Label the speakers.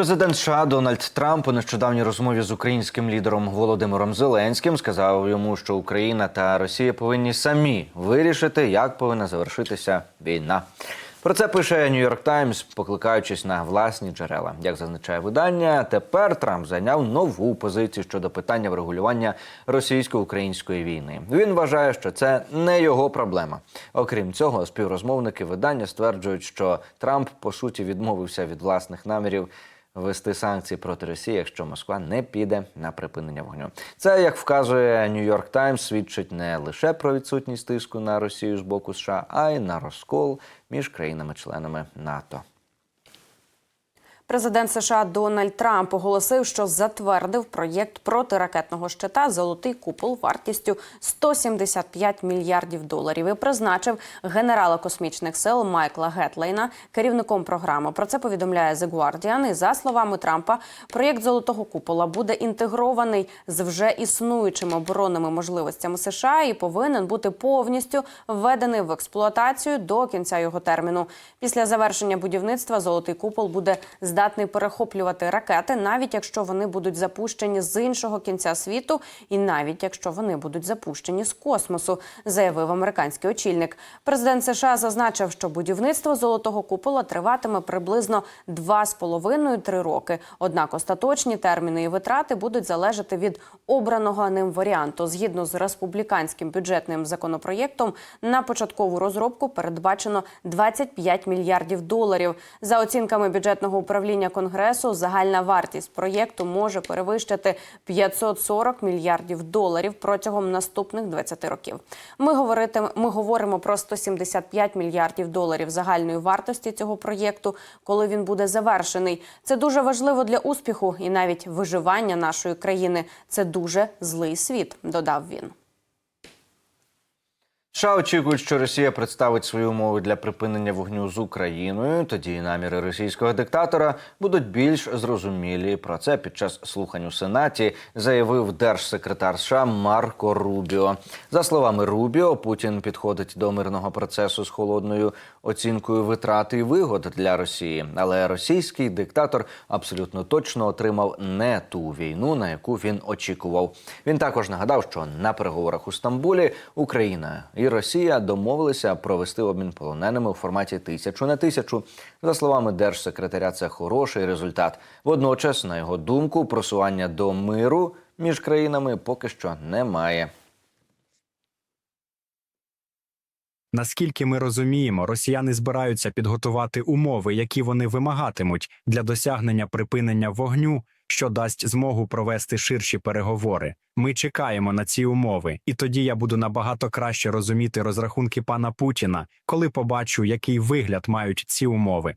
Speaker 1: Президент США Дональд Трамп у нещодавній розмові з українським лідером Володимиром Зеленським сказав йому, що Україна та Росія повинні самі вирішити, як повинна завершитися війна. Про це пише Нью-Йорк Таймс, покликаючись на власні джерела. Як зазначає видання, тепер Трамп зайняв нову позицію щодо питання врегулювання російсько-української війни. Він вважає, що це не його проблема. Окрім цього, співрозмовники видання стверджують, що Трамп по суті відмовився від власних намірів ввести санкції проти Росії, якщо Москва не піде на припинення вогню. Це, як вказує Нью-Йорк Таймс, свідчить не лише про відсутність тиску на Росію з боку США, а й на розкол між країнами-членами НАТО.
Speaker 2: Президент США Дональд Трамп оголосив, що затвердив проєкт протиракетного щита Золотий купол вартістю 175 мільярдів доларів і призначив генерала космічних сил Майкла Гетлейна керівником програми. Про це повідомляє The Guardian. І за словами Трампа, проєкт Золотого купола буде інтегрований з вже існуючими оборонними можливостями США і повинен бути повністю введений в експлуатацію до кінця його терміну. Після завершення будівництва Золотий купол буде здатний перехоплювати ракети, навіть якщо вони будуть запущені з іншого кінця світу, і навіть якщо вони будуть запущені з космосу, заявив американський очільник. Президент США зазначив, що будівництво золотого купола триватиме приблизно 2,5-3 роки. Однак остаточні терміни і витрати будуть залежати від обраного ним варіанту. Згідно з республіканським бюджетним законопроєктом, на початкову розробку передбачено 25 мільярдів доларів. За оцінками бюджетного управління конгресу, загальна вартість проєкту може перевищити 540 мільярдів доларів протягом наступних 20 років. Ми говорити, ми говоримо про 175 мільярдів доларів загальної вартості цього проєкту, коли він буде завершений. Це дуже важливо для успіху і навіть виживання нашої країни. Це дуже злий світ, додав він.
Speaker 1: США очікують, що Росія представить свої умови для припинення вогню з Україною. Тоді наміри російського диктатора будуть більш зрозумілі. Про це під час слухань у Сенаті заявив держсекретар США Марко Рубіо. За словами Рубіо, Путін підходить до мирного процесу з холодною оцінкою витрат і вигод для Росії. Але російський диктатор абсолютно точно отримав не ту війну, на яку він очікував. Він також нагадав, що на переговорах у Стамбулі Україна і Росія домовилися провести обмін полоненими у форматі тисячу на тисячу. За словами держсекретаря, це хороший результат. Водночас, на його думку, просування до миру між країнами поки що немає.
Speaker 3: Наскільки ми розуміємо, росіяни збираються підготувати умови, які вони вимагатимуть для досягнення припинення вогню, що дасть змогу провести ширші переговори. Ми чекаємо на ці умови, і тоді я буду набагато краще розуміти розрахунки пана Путіна, коли побачу, який вигляд мають ці умови.